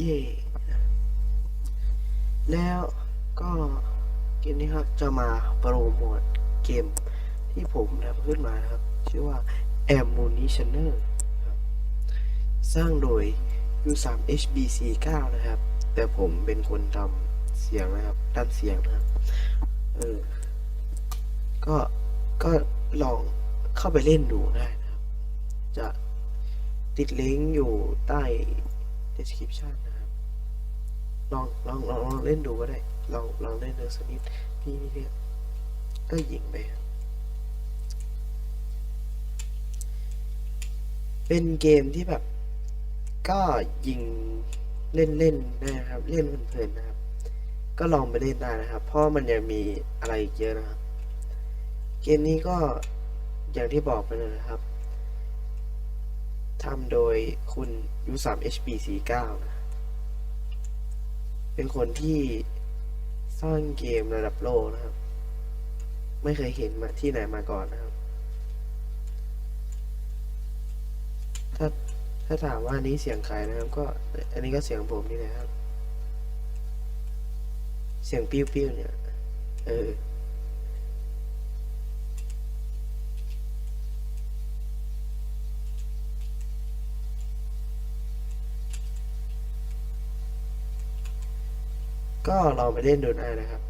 ย่แล้วก็เกมนี้ครับจะมาโปรโมทเกมที่ผมทำขึ้นมานะครับ ชื่อว่า Ammunitioner ครับสร้างโดย U3 HBC 9 นะครับ แต่ผมเป็นคนทำเสียงนะครับทำเสียงนะครับเออก็ก็ลองเข้าไปเล่นดูได้นะครับ จะติดลิงก์อยู่ใต้ description นะครับ ลองลองลองลองเล่นดูก็ได้ ลองลองเล่นดูสักนิดพี่นี่เนี่ยก็ยิงไปเป็นเกมที่แบบ ก็ยิงเล่นเล่นๆนะครับ เล่นเพลินๆนะครับ ก็ลองไปเล่นได้นะครับ เพราะมันยังมีอะไรอีกเยอะนะครับ เกมนี้ก็อย่างที่บอกไปเลยนะครับ ทำโดยคุณ U3 HBC9 นะเป็นคนที่สร้างเกมระดับโลกนะครับ ไม่เคยเห็นมาที่ไหนมาก่อนนะครับ ถ้าถ้าถามว่านนี้เสียงใครนะครับ ก็อันนี้ก็เสียงผมนี่แหละครับ เสียงปิ้วๆเนี่ย เออ ก็ลองไปเล่นดูได้นะครับ